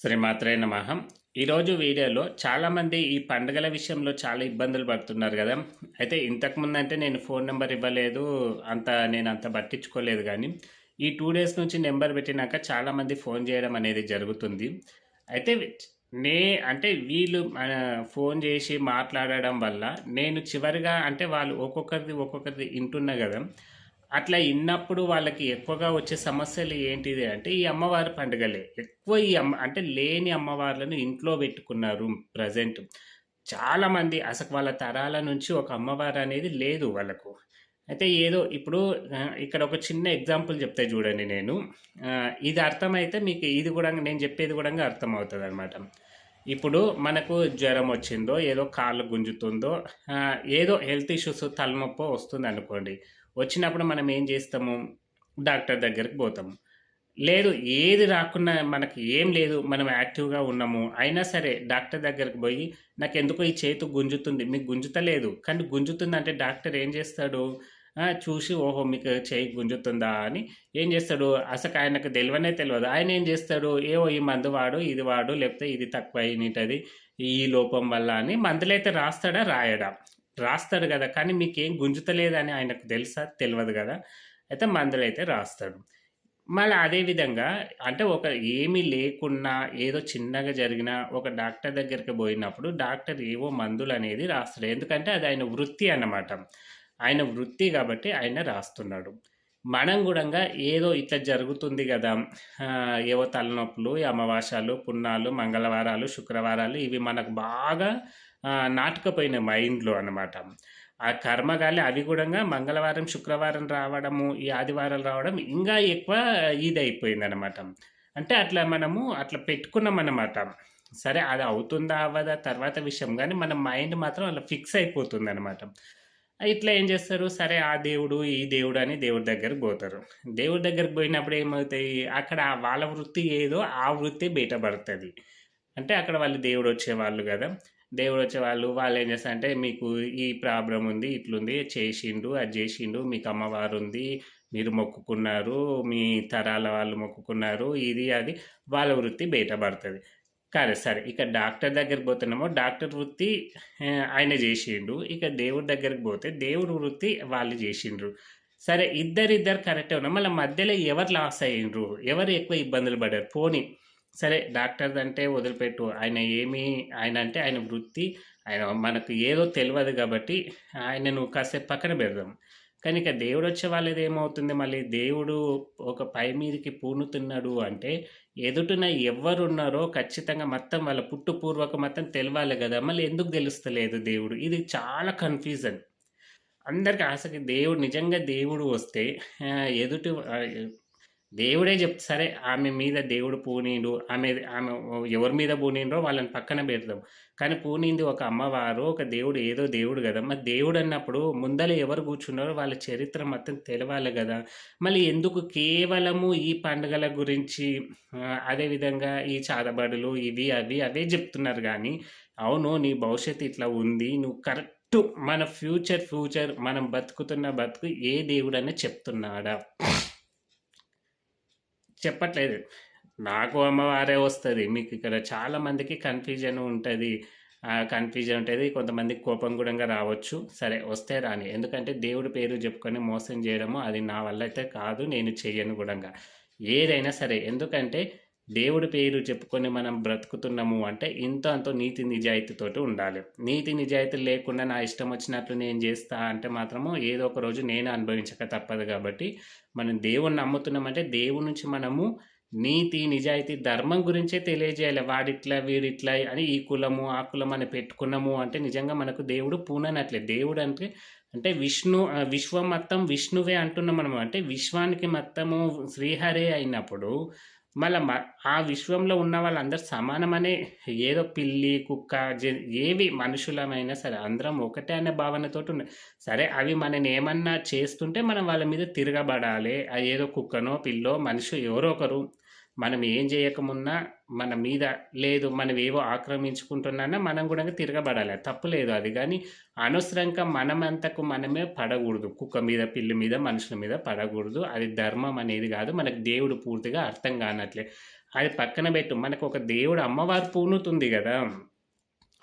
శ్రీమాత్రే నమః. ఈరోజు వీడియోలో చాలామంది ఈ పండుగల విషయంలో చాలా ఇబ్బందులు పడుతున్నారు కదా. అయితే ఇంతకుముందు అంటే నేను ఫోన్ నెంబర్ ఇవ్వలేదు అంత నేను అంత పట్టించుకోలేదు కానీ ఈ టూ డేస్ నుంచి నెంబర్ పెట్టినాక చాలామంది ఫోన్ చేయడం అనేది జరుగుతుంది. అయితే నే అంటే వీళ్ళు ఫోన్ చేసి మాట్లాడడం వల్ల నేను చివరిగా అంటే వాళ్ళు ఒక్కొక్కరిది ఒక్కొక్కరిది వింటున్నా కదా. అట్లా ఇన్నప్పుడు వాళ్ళకి ఎక్కువగా వచ్చే సమస్యలు ఏంటిది అంటే ఈ అమ్మవారి పండుగలే. ఎక్కువ ఈ అమ్మ అంటే లేని అమ్మవార్లను ఇంట్లో పెట్టుకున్నారు ప్రజెంట్. చాలామంది అసలు వాళ్ళ తరాల నుంచి ఒక అమ్మవారు అనేది లేదు వాళ్ళకు. అయితే ఏదో ఇప్పుడు ఇక్కడ ఒక చిన్న ఎగ్జాంపుల్ చెప్తే చూడండి నేను. ఇది అర్థమైతే మీకు ఇది కూడా నేను చెప్పేది కూడా అర్థమవుతుంది అనమాట ఇప్పుడు మనకు జ్వరం వచ్చిందో ఏదో కాళ్ళు గుంజుతుందో ఏదో హెల్త్ ఇష్యూస్ తలనొప్పి వస్తుంది అనుకోండి వచ్చినప్పుడు మనం ఏం చేస్తాము? డాక్టర్ దగ్గరికి పోతాము. లేదు ఏది రాకున్నా మనకి ఏం లేదు మనం యాక్టివ్గా ఉన్నాము. అయినా సరే డాక్టర్ దగ్గరికి పోయి నాకు ఎందుకో ఈ చేతు గుంజుతుంది మీకు గుంజుతలేదు. కానీ గుంజుతుంది అంటే డాక్టర్ ఏం చేస్తాడు? చూసి ఓహో మీకు చేయి గుంజుతుందా అని ఏం చేస్తాడు? అసలు ఆయనకు తెలియనే తెలియదు. ఆయన ఏం చేస్తాడు? ఏవో ఈ మందు వాడు ఇది వాడు లేకపోతే ఇది తక్కువ అయినది ఈ లోపం వల్ల అని మందులైతే రాస్తాడా? రాయడా? రాస్తాడు కదా. కానీ మీకేం గుంజుతలేదని ఆయనకు తెలుసా? తెలియదు కదా. అయితే మందులు అయితే రాస్తాడు. మళ్ళీ అదే విధంగా అంటే ఒక ఏమీ లేకున్నా ఏదో చిన్నగా జరిగినా ఒక డాక్టర్ దగ్గరికి పోయినప్పుడు డాక్టర్ ఏవో మందులు అనేది రాస్తాడు. ఎందుకంటే అది ఆయన వృత్తి అన్నమాట. ఆయన వృత్తి కాబట్టి ఆయన రాస్తున్నాడు. మనం కూడా ఏదో ఇట్లా జరుగుతుంది కదా. ఏవో తలనొప్పులు అమావాసాలు పున్నాలు మంగళవారాలు శుక్రవారాలు ఇవి మనకు బాగా నాటుకపోయిన మైండ్లో అనమాట ఆ కర్మగాలి అవి కూడా మంగళవారం శుక్రవారం రావడము ఈ ఆదివారాలు రావడం ఇంకా ఎక్కువ ఇది అయిపోయింది అనమాట అంటే అట్లా మనము అట్లా పెట్టుకున్నాం అనమాట సరే అది అవుతుందా అవ్వదా తర్వాత విషయం. కానీ మన మైండ్ మాత్రం అలా ఫిక్స్ అయిపోతుంది అనమాట ఇట్లా ఏం చేస్తారు? సరే ఆ దేవుడు ఈ దేవుడు అని దేవుడి దగ్గరకు పోతారు. దేవుడి దగ్గరకు పోయినప్పుడు ఏమవుతాయి? అక్కడ వాళ్ళ వృత్తి ఏదో ఆ వృత్తి బయటపడుతుంది. అంటే అక్కడ వాళ్ళు దేవుడు వచ్చేవాళ్ళు కదా. దేవుడు వచ్చే వాళ్ళు వాళ్ళు ఏం చేస్తారంటే మీకు ఈ ప్రాబ్లం ఉంది ఇట్లుంది చేసిండు అది చేసిండు మీకు అమ్మవారు ఉంది మీరు మొక్కుకున్నారు మీ తరాల వాళ్ళు మొక్కుకున్నారు ఇది అది వాళ్ళ వృత్తి బయటపడుతుంది కాదు సరే ఇక డాక్టర్ దగ్గరికి పోతున్నామో డాక్టర్ వృత్తి ఆయన చేసిండు. ఇక దేవుడి దగ్గరికి పోతే దేవుడి వృత్తి వాళ్ళు చేసిండ్రు. సరే ఇద్దరిద్దరు కరెక్టే ఉన్నారు మళ్ళీ మధ్యలో ఎవరు లాస్ అయ్యిండ్రు? ఎవరు ఎక్కువ ఇబ్బందులు పడ్డారు? పోనీ సరే డాక్టర్ అంటే వదిలిపెట్టు. ఆయన ఏమి ఆయన అంటే ఆయన వృత్తి ఆయన మనకు ఏదో తెలియదు కాబట్టి ఆయన నువ్వు కాసేపు పక్కన పెడదాం. కానీ ఇక దేవుడు వచ్చే వాళ్ళది ఏమవుతుంది? మళ్ళీ దేవుడు ఒక పై మీదకి పూనుతున్నాడు అంటే ఎదుటిన ఎవరున్నారో ఖచ్చితంగా మొత్తం వాళ్ళ పుట్టుపూర్వక మొత్తం తెలవాలి కదా? మళ్ళీ ఎందుకు తెలుస్తలేదు దేవుడు? ఇది చాలా కన్ఫ్యూజన్. అందరికి ఆసక్తి. దేవుడు నిజంగా దేవుడు వస్తే ఎదుటి దేవుడే చెప్తే సరే ఆమె మీద దేవుడు పూనిండు ఆమె ఆమె ఎవరి మీద పూనిండ్రో వాళ్ళని పక్కన పెడదాం. కానీ పూనింది ఒక అమ్మవారు ఒక దేవుడు ఏదో దేవుడు కదా. మరి దేవుడు అన్నప్పుడు ముందర ఎవరు కూర్చున్నారో వాళ్ళ చరిత్ర మొత్తం తెలవాలి కదా. మళ్ళీ ఎందుకు కేవలము ఈ పండుగల గురించి అదేవిధంగా ఈ చాదబడులు ఇవి అవి అవే చెప్తున్నారు కానీ అవును నీ భవిష్యత్తు ఇట్లా ఉంది నువ్వు కరెక్ట్ మన ఫ్యూచర్ ఫ్యూచర్ మనం బతుకుతున్న బతుకు ఏ దేవుడనే చెప్తున్నాడా? చెప్పట్లేదు. నాకు అమ్మవారే వస్తుంది. మీకు ఇక్కడ చాలా మందికి కన్ఫ్యూజన్ ఉంటుంది. కన్ఫ్యూజన్ ఉంటుంది. కొంతమందికి కోపం కూడా రావచ్చు. సరే వస్తే రాని. ఎందుకంటే దేవుడి పేరు చెప్పుకొని మోసం చేయడము అది నా వల్ల అయితే కాదు. నేను చేయను కూడా ఏదైనా సరే. ఎందుకంటే దేవుడి పేరు చెప్పుకొని మనం బ్రతుకుతున్నాము అంటే ఇంత అంత నీతి నిజాయితీతోటి ఉండాలి. నీతి నిజాయితీ లేకుండా నా ఇష్టం వచ్చినట్లు నేను చేస్తా అంటే మాత్రము ఏదో ఒక రోజు నేను అనుభవించక తప్పదు కాబట్టి మనం దేవుణ్ణి నమ్ముతున్నామంటే దేవుడి నుంచి మనము నీతి నిజాయితీ ధర్మం గురించే తెలియజేయాలి. వాడిట్లా వీడిట్లా అని ఈ కులము ఆ కులం అని పెట్టుకున్నాము అంటే నిజంగా మనకు దేవుడు పూననట్లే. దేవుడు అంటే అంటే విష్ణు విశ్వం మొత్తం విష్ణువే అంటున్నాం మనం. అంటే విశ్వానికి మొత్తము శ్రీహరే అయినప్పుడు మళ్ళీ ఆ విశ్వంలో ఉన్న వాళ్ళందరూ సమానమనే ఏదో పిల్లి కుక్క ఏవి మనుషులమైనా సరే అందరం ఒకటే అనే భావనతోటి ఉన్నాయి సరే అవి మనని ఏమన్నా చేస్తుంటే మనం వాళ్ళ మీద తిరగబడాలి. ఏదో కుక్కనో పిల్లో మనిషి ఎవరో ఒకరు మనం ఏం చేయకమున్నా మన మీద లేదు మనం ఏవో ఆక్రమించుకుంటున్నా మనం కూడా తిరగబడాలి. తప్పు లేదు అది. కానీ అనవసరంగా మనమంతకు మనమే పడకూడదు. కుక్క మీద పిల్లి మీద మనుషుల మీద పడకూడదు. అది ధర్మం అనేది కాదు. మనకు దేవుడు పూర్తిగా అర్థం కానట్లే. అది పక్కన పెట్టు. మనకు ఒక దేవుడు అమ్మవారు పూనుతుంది కదా.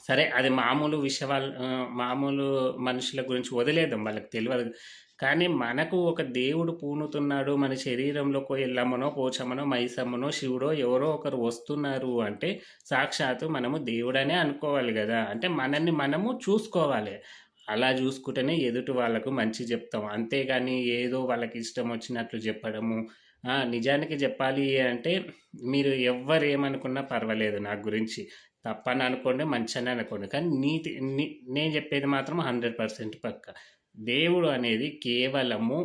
సరే అది మామూలు విషయాలు మామూలు మనుషుల గురించి వదిలేద్దాం. వాళ్ళకి తెలియదు. కానీ మనకు ఒక దేవుడు పూనుతున్నాడు మన శరీరంలోకి ఎల్లమ్మనో పోచమ్మనో మైసమ్మనో శివుడో ఎవరో ఒకరు వస్తున్నారు అంటే సాక్షాత్తు మనము దేవుడనే అనుకోవాలి కదా. అంటే మనల్ని మనము చూసుకోవాలి. అలా చూసుకుంటేనే ఎదుటి వాళ్ళకు మంచి చెప్తాం. అంతేగాని ఏదో వాళ్ళకి ఇష్టం వచ్చినట్లు చెప్పడము. నిజానికి చెప్పాలి అంటే మీరు ఎవ్వరు ఏమనుకున్నా పర్వాలేదు నా గురించి. తప్పని అనుకోండి మంచిని అనుకోండి. కానీ నీతి నీ- నేను చెప్పేది మాత్రం హండ్రెడ్ పర్సెంట్ పక్క. దేవుడు అనేది కేవలము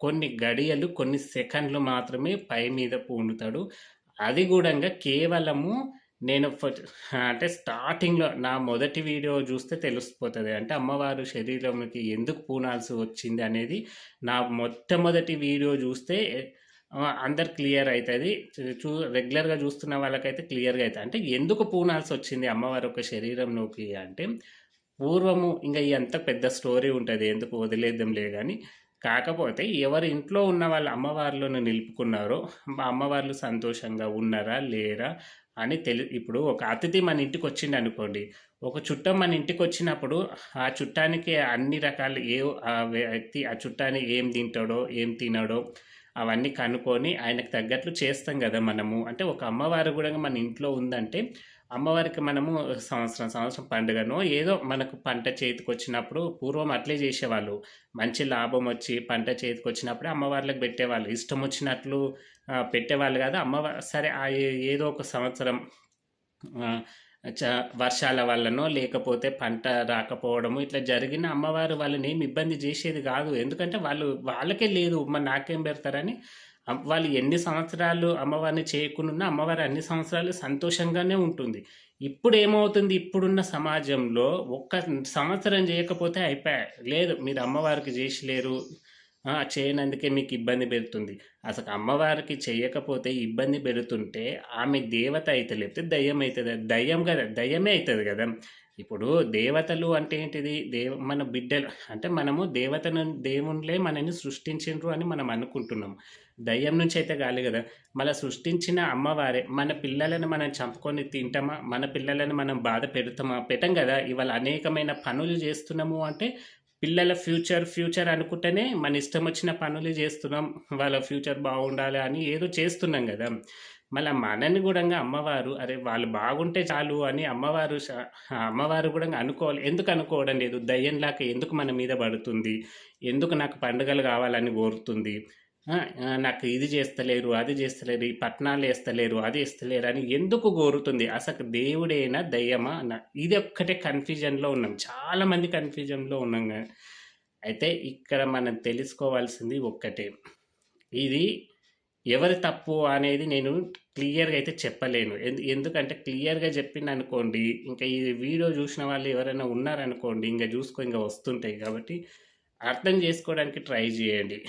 కొన్ని గడియలు కొన్ని సెకండ్లు మాత్రమే పై మీద పూనుతాడు అది కూడా కేవలము నేను అంటే స్టార్టింగ్లో నా మొదటి వీడియో చూస్తే తెలిసిపోతుంది. అంటే అమ్మవారు శరీరంకి ఎందుకు పూనాల్సి వచ్చింది అనేది నా మొట్టమొదటి వీడియో చూస్తే అందరు క్లియర్ అవుతుంది చూ రెగ్యులర్గా చూస్తున్న వాళ్ళకైతే క్లియర్గా అవుతుంది అంటే ఎందుకు పూనాల్సి వచ్చింది అమ్మవారి ఒక శరీరంలోకి అంటే పూర్వము ఇంకా ఎంత పెద్ద స్టోరీ ఉంటుంది ఎందుకు వదిలేద్దాంలే కానీ కాకపోతే ఎవరి ఇంట్లో ఉన్న వాళ్ళ అమ్మవార్లను నిలుపుకున్నారో మా అమ్మవార్లు సంతోషంగా ఉన్నారా లేరా అని తెలి ఇప్పుడు ఒక అతిథి మన ఇంటికి వచ్చింది అనుకోండి ఒక చుట్టం మన ఇంటికి వచ్చినప్పుడు ఆ చుట్టానికి అన్ని రకాల ఏ ఆ వ్యక్తి ఆ చుట్టాన్ని ఏం తింటాడో ఏం తినడో అవన్నీ కనుక్కొని ఆయనకు తగ్గట్లు చేస్తాం కదా మనము. అంటే ఒక అమ్మవారు కూడా మన ఇంట్లో ఉందంటే అమ్మవారికి మనము సంవత్సరం సంవత్సరం పండుగనో ఏదో మనకు పంట చేతికి వచ్చినప్పుడు పూర్వం అట్లే చేసేవాళ్ళు. మంచి లాభం వచ్చి పంట చేతికి వచ్చినప్పుడే అమ్మవార్లకు పెట్టేవాళ్ళు. ఇష్టం వచ్చినట్లు పెట్టేవాళ్ళు కాదు. అమ్మవారు సరే ఆ ఏదో ఒక సంవత్సరం చ వర్షాల వల్లనో లేకపోతే పంట రాకపోవడము ఇట్లా జరిగిన అమ్మవారు వాళ్ళని ఏమి ఇబ్బంది చేసేది కాదు. ఎందుకంటే వాళ్ళు వాళ్ళకే లేదు. మరి నాకేం పెడతారని వాళ్ళు ఎన్ని సంవత్సరాలు అమ్మవారిని చేయకుండా అమ్మవారి అన్ని సంవత్సరాలు సంతోషంగానే ఉంటుంది. ఇప్పుడు ఏమవుతుంది ఇప్పుడున్న సమాజంలో ఒక్క సంవత్సరం చేయకపోతే అయిపోయా లేదు మీరు అమ్మవారికి చేసలేరు చేయనందుకే మీకు ఇబ్బంది పెడుతుంది. అసలు అమ్మవారికి చేయకపోతే ఇబ్బంది పెడుతుంటే ఆమె దేవత అయితే లేకపోతే దయ్యం అవుతుంది. దయ్యం కదా దయ్యమే అవుతుంది కదా. ఇప్పుడు దేవతలు అంటే ఏంటిది? దేవ మన బిడ్డలు అంటే మనము దేవతను దేవుళ్ళే మనని సృష్టించిండ్రు అని మనం అనుకుంటున్నాం దయ్యం నుంచి అయితే కాలే కదా. మన సృష్టించిన అమ్మవారే మన పిల్లలను మనం చంపుకొని తింటామా? మన పిల్లలను మనం బాధ పెడతామా? పెట్టం కదా. ఇవాళ అనేకమైన పనులు చేస్తున్నాము అంటే పిల్లల ఫ్యూచర్ ఫ్యూచర్ అనుకుంటేనే మన ఇష్టం వచ్చిన పనులు చేస్తున్నాం వాళ్ళ ఫ్యూచర్ బాగుండాలి అని ఏదో చేస్తున్నాం కదా. మళ్ళీ మనని కూడా అమ్మవారు అరే వాళ్ళు బాగుంటే చాలు అని అమ్మవారు అమ్మవారు కూడా అనుకోవాలి. ఎందుకు అనుకోవడం లేదు? దయ్యంలాక ఎందుకు మన మీద పడుతుంది? ఎందుకు నాకు పండుగలు కావాలని కోరుతుంది? నాకు ఇది చేస్తలేరు అది చేస్తలేరు ఈ పట్నాలు వేస్తలేరు అది వేస్తలేరు అని ఎందుకు కోరుతుంది? అసలు దేవుడేనా దయ్యమా? నా- ఇది ఒక్కటే కన్ఫ్యూజన్లో ఉన్నాం. చాలామంది కన్ఫ్యూజన్లో ఉన్నాం అయితే ఇక్కడ మనం తెలుసుకోవాల్సింది ఒక్కటే. ఇది ఎవరి తప్పు అనేది నేను క్లియర్గా అయితే చెప్పలేను. ఎందు ఎందుకంటే క్లియర్గా చెప్పింది అనుకోండి ఇంకా ఈ వీడియో చూసిన వాళ్ళు ఎవరైనా ఉన్నారనుకోండి ఇంకా చూసుకో ఇంకా వస్తుంటాయి కాబట్టి అర్థం చేసుకోవడానికి ట్రై చేయండి.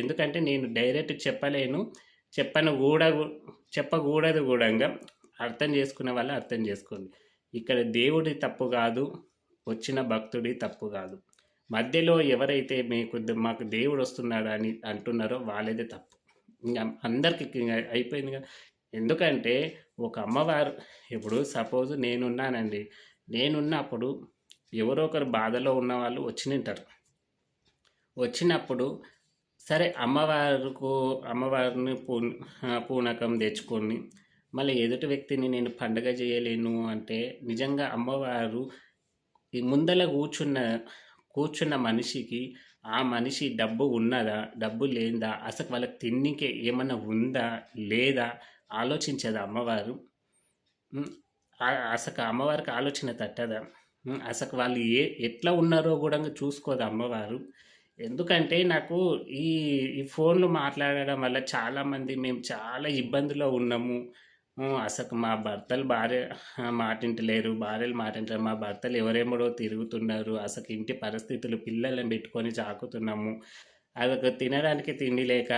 ఎందుకంటే నేను డైరెక్ట్ చెప్పలేను. చెప్పను కూడా చెప్పకూడదు కూడా అర్థం చేసుకునే వాళ్ళు అర్థం చేసుకోండి. ఇక్కడ దేవుడి తప్పు కాదు వచ్చిన భక్తుడి తప్పు కాదు. మధ్యలో ఎవరైతే మీకు మాకు దేవుడు వస్తున్నాడు అని అంటున్నారో వాళ్ళదే తప్పు. ఇంకా అందరికి ఇంకా అయిపోయింది ఎందుకంటే ఒక అమ్మవారు ఇప్పుడు సపోజ్ నేనున్నానండి. నేనున్నప్పుడు ఎవరో ఒకరు బాధలో ఉన్న వాళ్ళు వచ్చినింటారు వచ్చినప్పుడు సరే అమ్మవారుకు అమ్మవారిని పూ పూనకం తెచ్చుకొని మళ్ళీ ఎదుటి వ్యక్తిని నేను పండగ చేయలేను అంటే నిజంగా అమ్మవారు ఈ ముందల కూర్చున్న కూర్చున్న మనిషికి ఆ మనిషి డబ్బు ఉన్నదా డబ్బు లేదా అసలు వాళ్ళకి తిన్నికే ఏమన్నా ఉందా లేదా ఆలోచించదా అమ్మవారు? అసలు అమ్మవారికి ఆలోచన తట్టదా? అసలు వాళ్ళు ఏ ఎట్లా ఉన్నారో కూడా చూసుకోదు అమ్మవారు? ఎందుకంటే నాకు ఈ ఈ ఫోన్లు మాట్లాడడం వల్ల చాలామంది మేము చాలా ఇబ్బందిలో ఉన్నాము. అసలు మా భర్తలు భార్య మాటింటలేరు భార్యలు మాటింటారు మా భర్తలు ఎవరేమడో తిరుగుతున్నారు అసలు ఇంటి పరిస్థితులు పిల్లలను పెట్టుకొని చాకుతున్నాము. అదొక తినడానికి తిండి లేక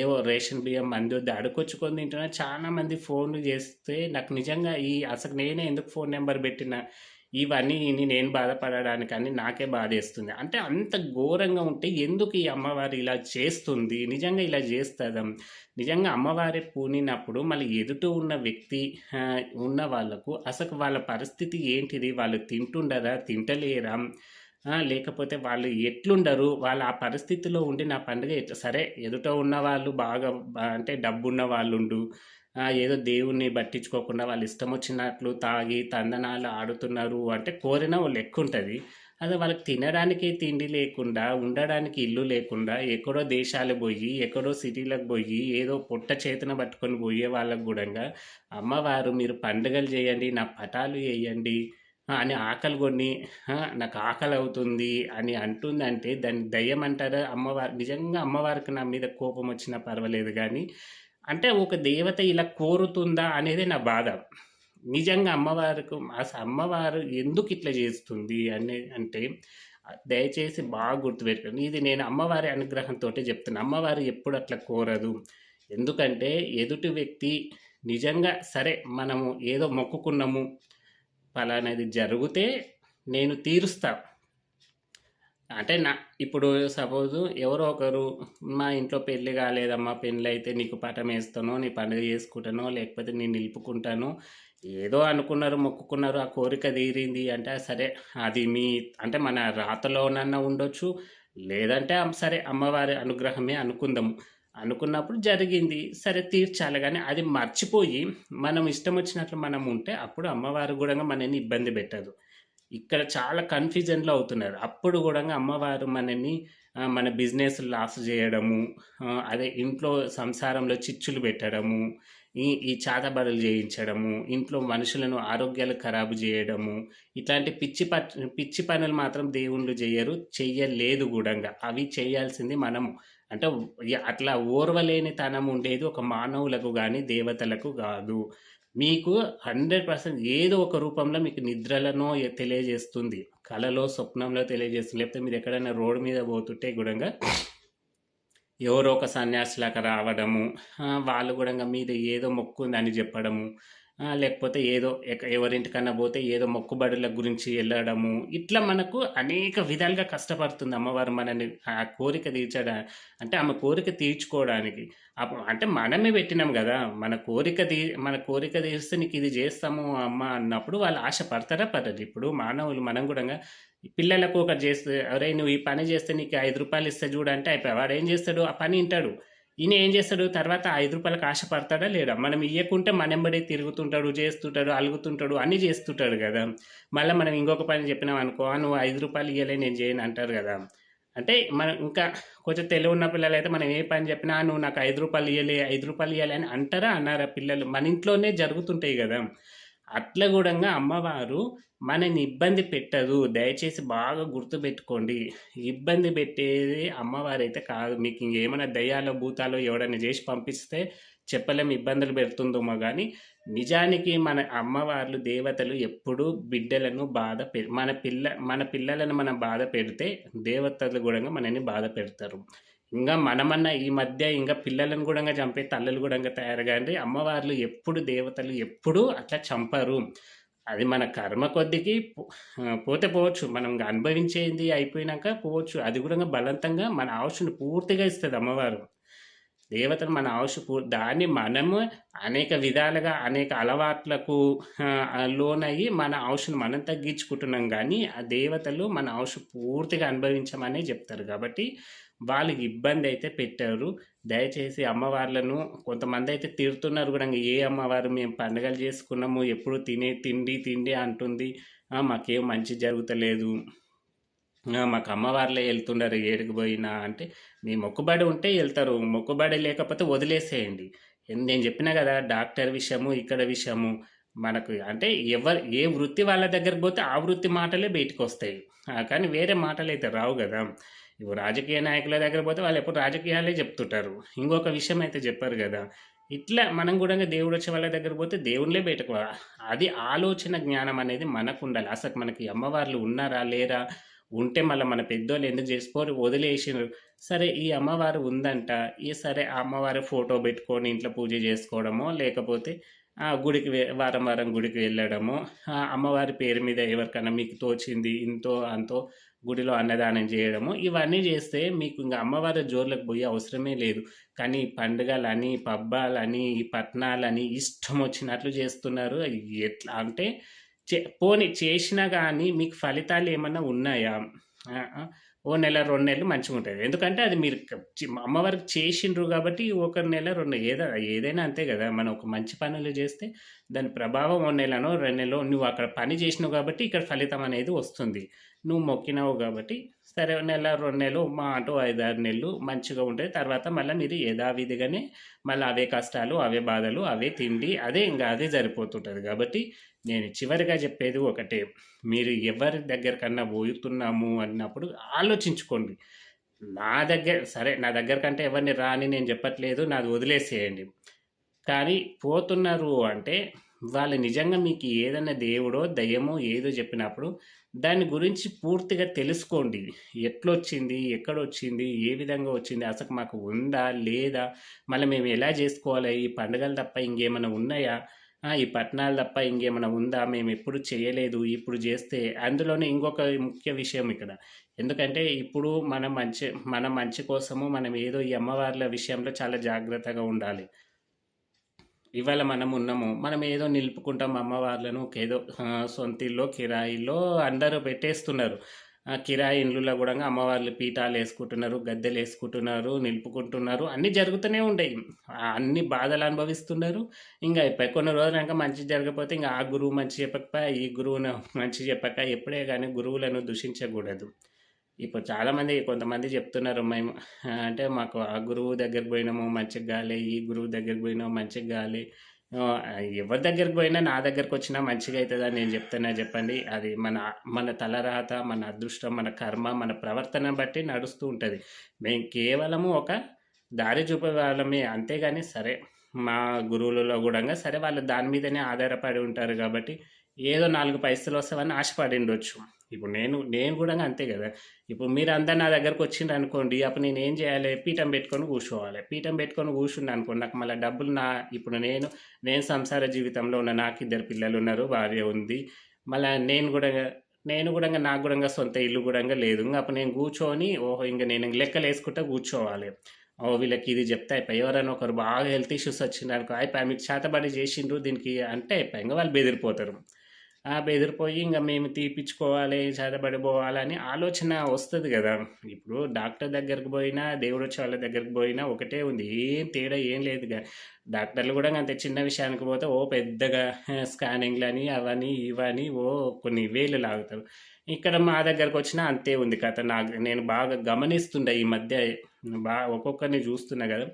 ఏవో రేషన్ బియ్యం మందొద్దు అడుకొచ్చుకొని తింటున్నా. చాలా మంది ఫోన్లు చేస్తే నాకు నిజంగా ఈ అసలు నేనే ఎందుకు ఫోన్ నెంబర్ పెట్టిన? ఇవన్నీ విని నేను బాధపడడానికి నాకే బాధేస్తుంది. అంటే అంత ఘోరంగా ఉంటే ఎందుకు ఈ అమ్మవారు ఇలా చేస్తుంది? నిజంగా ఇలా చేస్తుందా? నిజంగా అమ్మవారి పూనినప్పుడు మళ్ళీ ఎదుట ఉన్న వ్యక్తి ఉన్న వాళ్ళకు అసలు వాళ్ళ పరిస్థితి ఏంటిది? వాళ్ళు తింటుండరా తింటలేరా? లేకపోతే వాళ్ళు ఎట్లుండరు? వాళ్ళు ఆ పరిస్థితిలో ఉండి నా పండుగ ఎట్లా? సరే ఎదుట ఉన్న వాళ్ళు బాగా అంటే డబ్బున్న వాళ్ళుండు. ఆ, ఏదో దేవుణ్ణి పట్టించుకోకుండా వాళ్ళు ఇష్టం వచ్చినట్లు తాగి తందనాలు ఆడుతున్నారు అంటే కోరిన వాళ్ళు లెక్క ఉంటుంది. అదే వాళ్ళకి తినడానికి తిండి లేకుండా ఉండడానికి ఇల్లు లేకుండా ఎక్కడో దేశాలు పోయి ఎక్కడో సిటీలకు పోయి ఏదో పొట్ట చేతన పట్టుకొని పోయే వాళ్ళకు కూడా అమ్మవారు మీరు పండుగలు చేయండి నా పటాలు వేయండి అని ఆకలి కొన్ని నాకు ఆకలి అవుతుంది అని అంటుందంటే దాన్ని దయ్యం అంటారా? అమ్మవారు నిజంగా అమ్మవారికి నా మీద కోపం వచ్చినా పర్వాలేదు కానీ అంటే ఒక దేవత ఇలా కోరుతుందా అనేది నా బాధ. నిజంగా అమ్మవారికి అసలు అమ్మవారు ఎందుకు ఇట్లా చేస్తుంది అనే అంటే దయచేసి బాగా గుర్తుపెట్టుకోండి. ఇది నేను అమ్మవారి అనుగ్రహంతో చెప్తున్నాను అమ్మవారు ఎప్పుడు అట్లా కోరదు. ఎందుకంటే ఎదుటి వ్యక్తి నిజంగా సరే మనము ఏదో మొక్కుకున్నాము ఫలానది జరిగితే నేను తీరుస్తాను అంటే నా ఇప్పుడు సపోజ్ ఎవరో ఒకరు మా ఇంట్లో పెళ్ళి కాలేదమ్మా పెళ్ళి అయితే నీకు పటం వేస్తానో నీ పండుగ చేసుకుంటానో లేకపోతే నేను నిలుపుకుంటాను. ఏదో అనుకున్నారు మొక్కుకున్నారు ఆ కోరిక తీరింది అంటే సరే అది మీ అంటే మన రాతలోనన్నా ఉండొచ్చు లేదంటే సరే అమ్మవారి అనుగ్రహమే అనుకుందాము. అనుకున్నప్పుడు జరిగింది సరే తీర్చాలి. కానీ అది మర్చిపోయి మనం ఇష్టం వచ్చినట్లు మనం ఉంటే అప్పుడు అమ్మవారు కూడా మనని ఇబ్బంది పెట్టదు. ఇక్కడ చాలా కన్ఫ్యూజన్లో అవుతున్నారు. అప్పుడు కూడా అమ్మవారు మనని మన బిజినెస్ లాస్ చేయడము అదే ఇంట్లో సంసారంలో చిచ్చులు పెట్టడము ఈ ఈ చాతబడులు చేయించడము ఇంట్లో మనుషులను ఆరోగ్యాలు ఖరాబు చేయడము ఇట్లాంటి పిచ్చి ప పిచ్చి పనులు మాత్రం దేవుళ్ళు చేయరు చెయ్యలేదు కూడా. అవి చేయాల్సింది మనము. అంటే అట్లా ఓర్వలేని తనం ఉండేది ఒక మానవులకు కానీ దేవతలకు కాదు. మీకు హండ్రెడ్ పర్సెంట్ ఏదో ఒక రూపంలో మీకు నిద్రలనో తెలియజేస్తుంది కలలో స్వప్నంలో తెలియజేస్తుంది. లేకపోతే మీరు ఎక్కడైనా రోడ్డు మీద పోతుంటే కూడా ఎవరో ఒక సన్యాసిలాగా రావడము వాళ్ళు కూడా మీద ఏదో మొక్కు ఉందని చెప్పడము లేకపోతే ఏదో ఎక- ఎవరింటికన్నా పోతే ఏదో మొక్కుబడుల గురించి వెళ్ళడము. ఇట్లా మనకు అనేక విధాలుగా కష్టపడుతుంది అమ్మవారు మనని ఆ కోరిక తీర్చడా అంటే ఆమె కోరిక తీర్చుకోవడానికి. అంటే మనమే పెట్టినాం కదా మన కోరిక తీ మన కోరిక తీరిస్తే నీకు ఇది చేస్తాము అమ్మ అన్నప్పుడు వాళ్ళు ఆశ పడతారా పడరు. ఇప్పుడు మానవులు మనం కూడా పిల్లలకు ఒకటి చేస్తే అరే నువ్వు ఈ పని చేస్తే నీకు ఐదు రూపాయలు ఇస్తే చూడంటే అయిపోయి వాడు ఏం చేస్తాడు? ఆ పని వింటాడు. ఈయన ఏం చేస్తాడు? తర్వాత ఐదు రూపాయలకు ఆశపడతాడా లేడా మనం ఇవ్వకుంటే మనెంబడే తిరుగుతుంటాడు చేస్తుంటాడు అలుగుతుంటాడు అన్నీ చేస్తుంటాడు కదా. మళ్ళీ మనం ఇంకొక పని చెప్పినాం అనుకో నువ్వు ఐదు రూపాయలు ఇవ్వలే నేను చేయను అంటారు కదా. అంటే మనం ఇంకా కొంచెం తెలివి ఉన్న పిల్లలు అయితే మనం ఏ పని చెప్పినా నువ్వు నాకు ఐదు రూపాయలు ఇవ్వలే ఐదు రూపాయలు ఇవ్వాలి అని అంటారా అన్నారా పిల్లలు? మన ఇంట్లోనే జరుగుతుంటాయి కదా. అట్లా కూడా అమ్మవారు మనని ఇబ్బంది పెట్టదు. దయచేసి బాగా గుర్తుపెట్టుకోండి. ఇబ్బంది పెట్టేది అమ్మవారు అయితే కాదు. మీకు ఇంకేమైనా దయ్యాలో భూతాలో ఎవడైనా చేసి పంపిస్తే చెప్పలేం ఇబ్బందులు పెడుతుందేమో కానీ నిజానికి మన అమ్మవార్లు దేవతలు ఎప్పుడూ బిడ్డలను బాధ పె మన పిల్ల మన పిల్లలను మనం బాధ పెడితే దేవతలు కూడా మనని బాధ పెడతారు. ఇంకా మనమన్నా ఈ మధ్య ఇంకా పిల్లలను కూడా చంపే తల్లలు కూడా తయారు కానీ అమ్మవార్లు ఎప్పుడు దేవతలు ఎప్పుడూ అట్లా చంపరు. అది మన కర్మ కొద్దికి పోతే పోవచ్చు. మనం అనుభవించేది అయిపోయినాక పోవచ్చు. అది కూడా బలవంతంగా మన ఆవుషుని పూర్తిగా ఇస్తుంది అమ్మవారు. దేవతలు మన ఆవుషు పూ దాన్ని మనము అనేక విధాలుగా అనేక అలవాట్లకు లోనయ్యి మన ఆవుషుని మనం తగ్గించుకుంటున్నాం. కానీ ఆ దేవతలు మన ఆవుషు పూర్తిగా అనుభవించమనే చెప్తారు. కాబట్టి వాళ్ళకి ఇబ్బంది అయితే పెట్టారు. దయచేసి అమ్మవార్లను కొంతమంది అయితే తిడుతున్నారు కూడా ఏ అమ్మవారు మేము పండుగలు చేసుకున్నాము ఎప్పుడు తినే తిండి తిండి అంటుంది. మాకేం మంచి జరుగుతలేదు. మాకు అమ్మవార్లే వెళ్తున్నారు ఏడికి పోయినా అంటే మీ మొక్కుబడి ఉంటే వెళ్తారు. మొక్కుబడి లేకపోతే వదిలేసేయండి. నేను చెప్పినా కదా డాక్టర్ విషయము ఇక్కడ విషయము. మనకు అంటే ఎవరు ఏ వృత్తి వాళ్ళ దగ్గరకు పోతే ఆ వృత్తి మాటలే బయటకు వస్తాయి కానీ వేరే మాటలు అయితే రావు కదా. ఇప్పుడు రాజకీయ నాయకుల దగ్గర పోతే వాళ్ళు ఎప్పుడు రాజకీయాలే చెప్తుంటారు. ఇంకొక విషయం అయితే చెప్పారు కదా. ఇట్లా మనం కూడా దేవుడు వచ్చే వాళ్ళ దగ్గర పోతే దేవుళ్ళే బయటకు అది ఆలోచన జ్ఞానం అనేది మనకు ఉండాలి. అసలు మనకి అమ్మవార్లు ఉన్నారా లేరా? ఉంటే మళ్ళీ మన పెద్దోళ్ళు ఎందుకు చేసుకోరు? వదిలేసినారు సరే ఈ అమ్మవారు ఉందంట. ఈ సరే ఆ అమ్మవారి ఫోటో పెట్టుకొని ఇంట్లో పూజ చేసుకోవడమో లేకపోతే ఆ గుడికి వారం వారం గుడికి వెళ్ళడము ఆ అమ్మవారి పేరు మీద ఎవరికైనా మీకు తోచింది ఇంతో అంతో గుడిలో అన్నదానం చేయడము. ఇవన్నీ చేస్తే మీకు ఇంకా అమ్మవారి జోర్లకు పోయే అవసరమే లేదు. కానీ పండుగలని పబ్బాలని ఈ పట్నాలని ఇష్టం వచ్చినట్లు చేస్తున్నారు. ఎట్లా అంటే చే పోనీ చేసినా కానీ మీకు ఫలితాలు ఏమన్నా ఉన్నాయా? ఓ నెల రెండు నెలలు మంచిగా ఉంటుంది ఎందుకంటే అది మీరు అమ్మవారికి చేసిండ్రు కాబట్టి ఒక నెల రెండు ఏదో ఏదైనా అంతే కదా. మనం ఒక మంచి పనులు చేస్తే దాని ప్రభావం ఓ నెలనో రెండు నెలలో నువ్వు అక్కడ పని చేసినావు కాబట్టి ఇక్కడ ఫలితం అనేది వస్తుంది. నువ్వు మొక్కినావు కాబట్టి సరే నెల రెండు నెలలు మా అటు ఐదు ఆరు నెలలు మంచిగా ఉంటుంది తర్వాత మళ్ళీ మీరు యథావిధిగానే మళ్ళీ అవే కష్టాలు అవే బాధలు అవే తిండి అదే ఇంకా అదే సరిపోతుంటుంది కాబట్టి నేను చివరిగా చెప్పేది ఒకటే మీరు ఎవరి దగ్గరకన్నా పోతున్నాము అన్నప్పుడు ఆలోచించుకోండి. నా దగ్గర సరే నా దగ్గర కంటే ఎవరిని రాని నేను చెప్పట్లేదు నాది వదిలేసేయండి. కానీ పోతున్నారు అంటే వాళ్ళు నిజంగా మీకు ఏదైనా దేవుడో దయ్యమో ఏదో చెప్పినప్పుడు దాని గురించి పూర్తిగా తెలుసుకోండి. ఎట్లొచ్చింది ఎక్కడొచ్చింది ఏ విధంగా వచ్చింది అసలు మాకు ఉందా లేదా మళ్ళీ మేము ఎలా చేసుకోవాలి ఈ పండుగలు తప్ప ఇంకేమైనా ఉన్నాయా? ఈ పట్టణాలు తప్ప ఇంకేమైనా ఉందా? మేము ఎప్పుడు చేయలేదు ఇప్పుడు చేస్తే. అందులోనే ఇంకొక ముఖ్య విషయం ఇక్కడ. ఎందుకంటే ఇప్పుడు మన మంచి మన మంచి కోసము మనం ఏదో ఈ అమ్మవార్ల విషయంలో చాలా జాగ్రత్తగా ఉండాలి. ఇవాళ మనం ఉన్నాము. మనం ఏదో నిలుపుకుంటాం అమ్మవార్లను ఏదో సొంత ఇల్లు కిరాయిలో అందరూ పెట్టేస్తున్నారు. ఆ కిరాయి ఇండ్లలో కూడా అమ్మవార్లు పీఠాలు వేసుకుంటున్నారు గద్దెలు వేసుకుంటున్నారు నిలుపుకుంటున్నారు. అన్నీ జరుగుతూనే ఉంటాయి. అన్ని బాధలు అనుభవిస్తున్నారు. ఇంకా అయిపోయి కొన్ని రోజులక మంచి జరగకపోతే ఇంకా ఆ గురువు మంచి చెప్పక ఈ గురువును మంచి చెప్పక ఎప్పుడే కానీ గురువులను దూషించకూడదు. ఇప్పుడు చాలామంది కొంతమంది చెప్తున్నారు మేము అంటే మాకు ఆ గురువు దగ్గరికి పోయినాము మంచిగా గాలి ఈ గురువు దగ్గరికి పోయినాము మంచిగా గాలి. ఎవరి దగ్గరికి పోయినా నా దగ్గరకు వచ్చినా మంచిగా అవుతుందని నేను చెప్తున్నా చెప్పండి. అది మన మన తలరాత మన అదృష్టం మన కర్మ మన ప్రవర్తన బట్టి నడుస్తూ ఉంటుంది. మేము కేవలము ఒక దారి చూపే వాళ్ళమే అంతేగాని సరే మా గురువులలో కూడా సరే వాళ్ళు దాని మీదనే ఆధారపడి ఉంటారు కాబట్టి ఏదో నాలుగు పైసలు వస్తామని ఆశపడి ఉండొచ్చు. ఇప్పుడు నేను నేను కూడా అంతే కదా. ఇప్పుడు మీరు అందరు నా దగ్గరకు వచ్చిండ్రు అనుకోండి అప్పుడు నేను ఏం చేయాలి? పీఠం పెట్టుకొని కూర్చోవాలి. పీఠం పెట్టుకొని కూర్చుండి అనుకోండి నాకు మళ్ళీ డబ్బులు నా ఇప్పుడు నేను నేను సంసార జీవితంలో ఉన్న నాకు ఇద్దరు పిల్లలు ఉన్నారు భార్య ఉంది. మళ్ళీ నేను కూడా నేను కూడా నాకు కూడా సొంత ఇల్లు కూడా లేదు. ఇంకా అప్పుడు నేను కూర్చొని ఓహో ఇంకా నేను లెక్కలు వేసుకుంటా కూర్చోవాలి. ఓ వీళ్ళకి ఇది చెప్తే అయిపోయి. ఎవరైనా ఒకరు బాగా హెల్త్ ఇష్యూస్ వచ్చింది అనుకో అయిపోయి మీకు చేతబడి చేసిండ్రు దీనికి అంటే అయిపోయి. ఇంకా వాళ్ళు బెదిరిపోతారు. బెదిరిపోయి ఇంకా మేము తీపిచ్చుకోవాలి చదబడిపోవాలని ఆలోచన వస్తుంది కదా. ఇప్పుడు డాక్టర్ దగ్గరికి పోయినా దేవుడు వచ్చే వాళ్ళ దగ్గరికి పోయినా ఒకటే ఉంది. ఏం తేడా ఏం లేదు డాక్టర్లు కూడా అంత చిన్న విషయానికి పోతే ఓ పెద్దగా స్కానింగ్లని అవని ఇవని ఓ కొన్ని వేలు లాగుతారు. ఇక్కడ మా దగ్గరకు వచ్చినా అంతే ఉంది కథ. నాకు నేను బాగా గమనిస్తుండే ఈ మధ్య. బాగా ఒక్కొక్కరిని చూస్తున్నా కదా.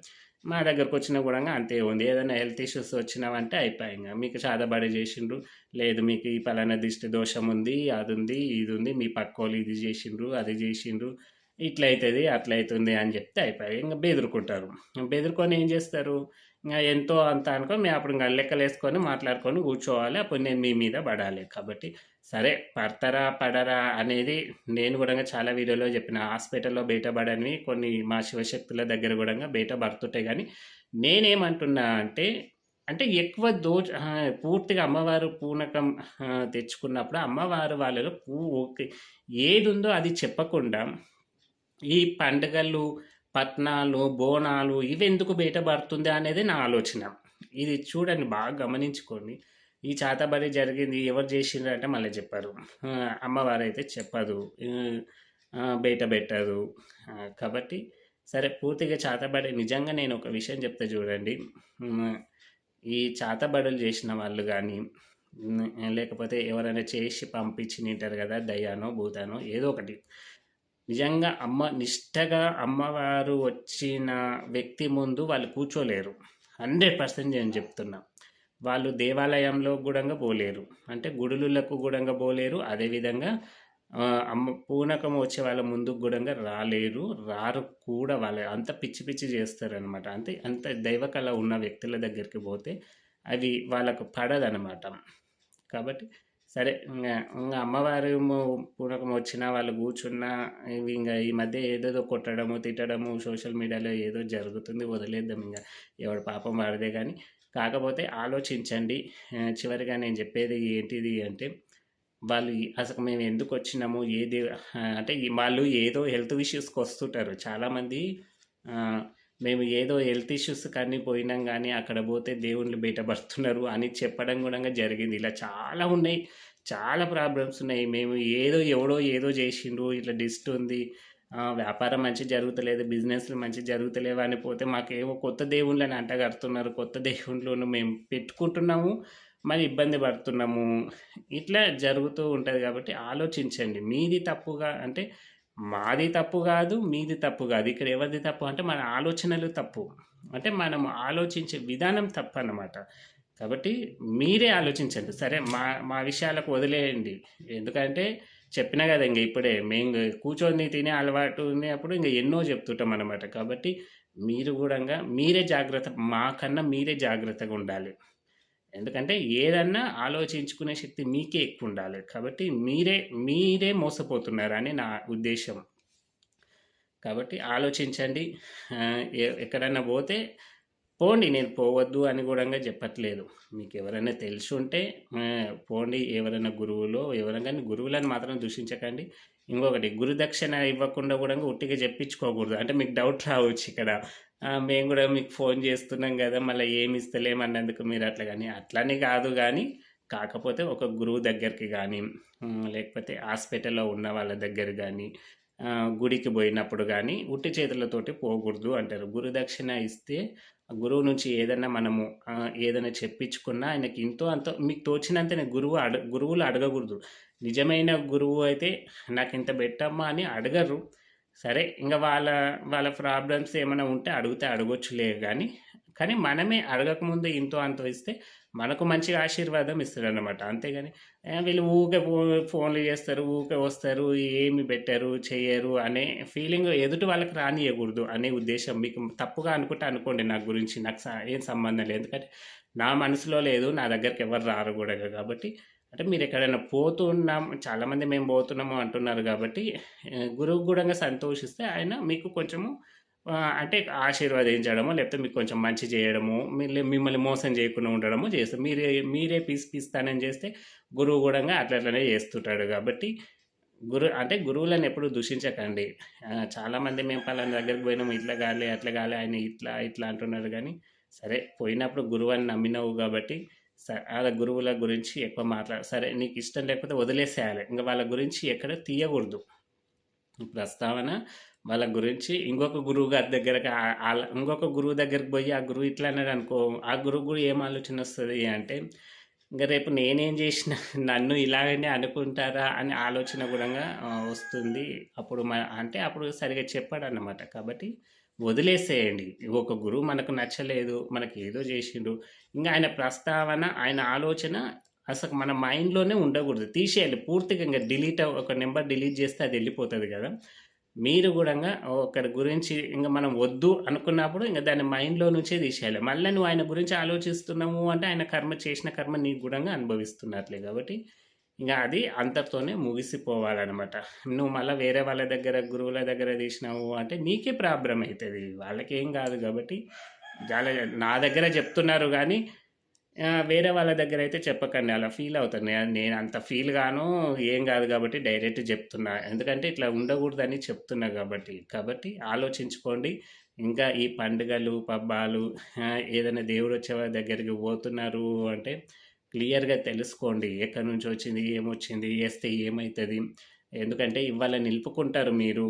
మా దగ్గరకు వచ్చినా కూడా అంతే ఉంది. ఏదైనా హెల్త్ ఇష్యూస్ వచ్చినావంటే అయిపోయి ఇంకా మీకు చాదబడి చేసిండ్రు. లేదు మీకు ఈ పలానా దిష్టి దోషం ఉంది అది ఉంది ఇది ఉంది మీ పక్కోళ్ళు ఇది చేసిండ్రు అది చేసిండ్రు ఇట్లా అవుతుంది అట్లా అవుతుంది అని చెప్తే అయిపోయి ఇంకా బెదురుకుంటారు. బెదురుకొని ఏం చేస్తారు? ఇంకా ఎంతో అంత అనుకో మేము అప్పుడు ఇంకా లెక్కలు వేసుకొని మాట్లాడుకొని కూర్చోవాలి. అప్పుడు నేను మీ మీద పడాలి. కాబట్టి సరే పడతారా పడరా అనేది నేను కూడా చాలా వీడియోలో చెప్పిన. హాస్పిటల్లో బయటపడని కొన్ని మా శివశక్తుల దగ్గర కూడా బయట పడుతుంటాయి. కానీ నేనేమంటున్నా అంటే అంటే ఎక్కువ దో పూర్తిగా అమ్మవారు పూనకం తెచ్చుకున్నప్పుడు అమ్మవారు వాళ్ళలో పూ ఓకే. ఏది ఉందో అది చెప్పకుండా ఈ పండుగలు పట్నాలు బోనాలు ఇవి ఎందుకు బయటపడుతుంది అనేది నా ఆలోచన. ఇది చూడండి బాగా గమనించుకోండి. ఈ చాతబడి జరిగింది ఎవరు చేసిండ్రు అంటే మళ్ళీ చెప్పారు. అమ్మవారు అయితే చెప్పదు. బయట పెట్టదు. కాబట్టి సరే పూర్తిగా చాతబడి నిజంగా నేను ఒక విషయం చెప్తే చూడండి. ఈ చాతబడులు చేసిన వాళ్ళు కానీ లేకపోతే ఎవరైనా చేసి పంపించి తింటారు కదా దయ్యానో భూతానో ఏదో ఒకటి. నిజంగా అమ్మ నిష్టగా అమ్మవారు వచ్చిన వ్యక్తి ముందు వాళ్ళు కూర్చోలేరు. హండ్రెడ్ పర్సెంట్ నేను చెప్తున్నా. వాళ్ళు దేవాలయంలో కూడా పోలేరు. అంటే గుడులకు కూడా పోలేరు. అదేవిధంగా అమ్మ పూనకం వచ్చే వాళ్ళ ముందుకు కూడా రాలేరు. రారు కూడా వాళ్ళ అంత పిచ్చి పిచ్చి చేస్తారనమాట అంతే అంత దైవకళ ఉన్న వ్యక్తుల దగ్గరికి పోతే అవి వాళ్ళకు పడదనమాట కాబట్టి సరే ఇంకా ఇంకా అమ్మవారేమో పూనకం వచ్చినా, వాళ్ళు కూర్చున్నా ఇవి ఈ మధ్య ఏదేదో కొట్టడము, తిట్టడము సోషల్ మీడియాలో ఏదో జరుగుతుంది. వదిలేద్దాం ఇంకా ఎవడు పాపం వాడిదే కానీ కాకపోతే ఆలోచించండి. చివరిగా నేను చెప్పేది ఏంటిది అంటే, వాళ్ళు అసలు మేము ఎందుకు వచ్చినాము ఏది అంటే వాళ్ళు ఏదో హెల్త్ ఇష్యూస్కి వస్తుంటారు చాలామంది మేము ఏదో హెల్త్ ఇష్యూస్ కానీ పోయినాం కానీ అక్కడ పోతే దేవుళ్ళు బయట పడుతున్నారు అని చెప్పడం కూడా జరిగింది. ఇలా చాలా ఉన్నాయి. చాలా ప్రాబ్లమ్స్ ఉన్నాయి. మేము ఏదో ఎవడో ఏదో చేసిండ్రు ఇట్లా డిస్ట్ ఉంది. వ్యాపారం మంచిగా జరుగుతలేదు, బిజినెస్‌లు మంచిగా జరుగుతలేవు అని పోతే మాకేమో కొత్త దేవుళ్ళని అంటగడుతున్నారు. కొత్త దేవుళ్ళను మేము పెట్టుకుంటున్నాము. మరి ఇబ్బంది పడుతున్నాము. ఇట్లా జరుగుతూ ఉంటుంది కాబట్టి ఆలోచించండి. మీది తప్పుగా అంటే మాది తప్పు కాదు మీది తప్పు కాదు ఇక్కడ ఎవరిది తప్పు అంటే మన ఆలోచనలు తప్పు. అంటే మనం ఆలోచించే విధానం తప్పు అన్నమాట కాబట్టి మీరే ఆలోచించండి. సరే మా మా విషయాలకు వదిలేయండి. ఎందుకంటే చెప్పినా కదా ఇంగ ఇప్పుడే. మేము కూర్చొని తినే అలవాటు ఉన్నప్పుడు ఇంకా ఎన్నో చెప్తుంటాం అనమాట కాబట్టి మీరు కూడా మీరే జాగ్రత్త మాకన్నా మీరే జాగ్రత్తగా ఉండాలి. ఎందుకంటే ఏదన్నా ఆలోచించుకునే శక్తి మీకే ఎక్కువ ఉండాలి. కాబట్టి మీరే మీరే మోసపోతున్నారని నా ఉద్దేశం. కాబట్టి ఆలోచించండి. ఎ ఎక్కడన్నా పోతే పోండి. నేను పోవద్దు అని కూడా చెప్పట్లేదు మీకు ఎవరైనా తెలిసి ఉంటే పోండి. ఎవరైనా గురువులో ఎవరైనా కానీ గురువులను మాత్రం దూషించకండి. ఇంకొకటి గురుదక్షిణ ఇవ్వకుండా కూడా ఉట్టిగా చెప్పించుకోకూడదు అంటే మీకు డౌట్ రావచ్చు ఇక్కడ మేము కూడా మీకు ఫోన్ చేస్తున్నాం కదా మళ్ళీ ఏమి ఇస్తలేమన్నందుకు మీరు అట్లా కానీ అట్లనే కాదు కానీ కాకపోతే ఒక గురువు దగ్గరికి కానీ లేకపోతే హాస్పిటల్‌లో ఉన్న వాళ్ళ దగ్గర కానీ గుడికి పోయినప్పుడు కానీ ఉట్టి చేతులతోటి పోకూడదు అంటారు. గురుదక్షిణ ఇస్తే గురువు నుంచి ఏదన్నా మనము ఏదైనా చెప్పించుకున్నా ఆయనకి ఇంతో అంత మీకు తోచినంతనే గురువు అడ గురువులు అడగకూడదు నిజమైన గురువు అయితే నాకు ఇంత పెట్టమ్మా అని అడగరు. సరే ఇంకా వాళ్ళ వాళ్ళ ప్రాబ్లమ్స్ ఏమైనా ఉంటే అడిగితే అడగొచ్చులే కానీ కానీ మనమే అడగకముందే ఇంతో అంతో ఇస్తే మనకు మంచిగా ఆశీర్వాదం ఇస్తాడన్నమాట. అంతేగాని వీళ్ళు ఊకే ఫోన్‌లు చేస్తారు ఊకే వస్తారు, ఏమి పెట్టారు చేయరు అనే ఫీలింగ్ ఎదుటి వాళ్ళకి రానియకూడదు అనే ఉద్దేశం మీకు తప్పుగా అనుకుంటే అనుకోండి నా గురించి. నాకు స ఏం సంబంధం లేదు. ఎందుకంటే నా మనసులో లేదు. నా దగ్గరికి ఎవరు రారు కూడా కాబట్టి అంటే మీరు ఎక్కడైనా పోతున్నాం చాలామంది మేము పోతున్నాము అంటున్నారు కాబట్టి గురువు కూడా సంతోషిస్తే ఆయన మీకు కొంచెము అంటే ఆశీర్వదించడమో, లేకపోతే మీకు కొంచెం మంచి చేయడము మిమ్మల్ని మోసం చేయకుండా ఉండడము చేస్తాం మీరే మీరే పీస్ పీస్తానని చేస్తే గురువు కూడా అట్లా అట్లనే చేస్తుంటాడు కాబట్టి గురు అంటే గురువులను ఎప్పుడు దూషించకండి. చాలామంది మేము పలానా దగ్గరికి పోయినాము ఇట్లా కాలే అట్లా కాలే ఆయన ఇట్లా ఇట్లా అంటున్నారు కానీ సరే పోయినప్పుడు గురువుని నమ్మినావు కాబట్టి స గురువుల గురించి ఎక్కువ మాట్లా సరే నీకు ఇష్టం లేకపోతే వదిలేసేయాలి. ఇంకా వాళ్ళ గురించి ఎక్కడ తీయకూడదు ప్రస్తావన వాళ్ళ గురించి ఇంకొక గురువు గారి దగ్గరకి ఇంకొక గురువు దగ్గరికి పోయి ఆ గురువు ఇట్లా అన్నాడనుకో, ఆ గురువు కూడా ఏం ఆలోచన వస్తుంది అంటే, ఇంకా రేపు నేనేం చేసిన నన్ను ఇలాగనే అనుకుంటారా అనే ఆలోచన కూడా వస్తుంది. అప్పుడు మ అంటే అప్పుడు సరిగ్గా చెప్పడన్నమాట. కాబట్టి వదిలేసేయండి. ఒక గురువు మనకు నచ్చలేదు, మనకి ఏదో చేసిండు ఇంకా ఆయన ప్రస్తావన, ఆయన ఆలోచన అసలు మన మైండ్‌లోనే ఉండకూడదు తీసేయాలి పూర్తిగా ఇంకా డిలీట్ ఒక నెంబర్ డిలీట్ చేస్తే అది వెళ్ళిపోతుంది కదా మీరు కూడా ఒకరి గురించి ఇంకా మనం వద్దు అనుకున్నప్పుడు ఇంకా దాన్ని మైండ్‌లో నుంచే తీసేయాలి. మళ్ళీ నువ్వు ఆయన గురించి ఆలోచిస్తున్నాము అంటే ఆయన కర్మ చేసిన కర్మ నీకు కూడా అనుభవిస్తున్నట్లే కాబట్టి ఇంకా అది అంతటితోనే ముగిసిపోవాలనమాట. నువ్వు మళ్ళీ వేరే వాళ్ళ దగ్గర గురువుల దగ్గర తీసినావు అంటే నీకే ప్రాబ్లమ్ అవుతుంది వాళ్ళకేం కాదు కాబట్టి చాలా నా దగ్గర చెప్తున్నారు కానీ వేరే వాళ్ళ దగ్గర అయితే చెప్పకండి. అలా ఫీల్ అవుతాను నేను అంత ఫీల్ గాను, ఏం కాదు కాబట్టి డైరెక్ట్ చెప్తున్నా ఎందుకంటే ఇట్లా ఉండకూడదని చెప్తున్నా కాబట్టి కాబట్టి ఆలోచించుకోండి. ఇంకా ఈ పండుగలు, పబ్బాలు ఏదైనా దేవుడొచ్చే వారి దగ్గరికి పోతున్నారు అంటే క్లియర్‌గా తెలుసుకోండి. ఎక్కడి నుంచొచ్చింది, ఏమొచ్చింది, వేస్తే ఏమవుతుంది ఎందుకంటే ఇవాళ నిలుపుకుంటారు మీరు.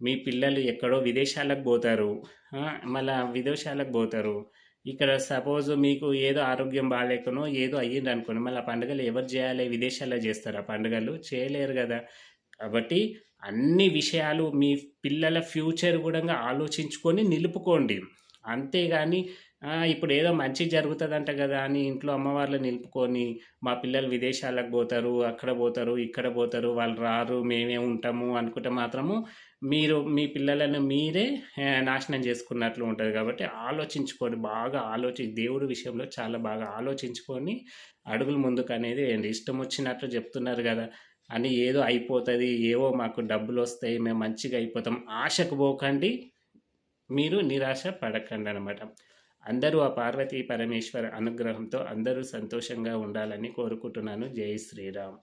మీ పిల్లలు ఎక్కడో విదేశాలకు పోతారు మళ్ళీ మళ్ళా విదేశాలకు పోతారు ఇక్కడ సపోజ్ మీకు ఏదో ఆరోగ్యం బాగాలేకనో ఏదో అయ్యిందనుకోండి. మళ్ళీ ఆ పండుగలు ఎవరు చేయాలి విదేశాల్లో చేస్తారు ఆ పండుగలు? చేయలేరు కదా కాబట్టి అన్ని విషయాలు మీ పిల్లల ఫ్యూచర్ కూడా ఆలోచించుకొని నిలుపుకోండి. అంతేగాని ఇప్పుడు ఏదో మంచి జరుగుతుందంట కదా అని ఇంట్లో అమ్మవార్లు నిలుపుకొని, మా పిల్లలు విదేశాలకు పోతారు అక్కడ పోతారు ఇక్కడ పోతారు వాళ్ళు రారు, మేమే ఉంటాము అనుకుంటే మాత్రము మీరు మీ పిల్లలను మీరే నాశనం చేసుకున్నట్లు ఉంటుంది కాబట్టి ఆలోచించుకొని బాగా ఆలోచి దేవుడి విషయంలో చాలా బాగా ఆలోచించుకొని అడుగులు ముందుకు అనేది వేయండి ఇష్టం వచ్చినట్లు చెప్తున్నారు కదా. అని ఏదో అయిపోతుంది ఏవో మాకు డబ్బులు వస్తాయి మేము మంచిగా అయిపోతాం. ఆశకు పోకండి మీరు నిరాశ పడకండి అనమాట అందరూ ఆ పార్వతీ పరమేశ్వర అనుగ్రహంతో అందరూ సంతోషంగా ఉండాలని కోరుకుంటున్నాను. జై శ్రీరామ్.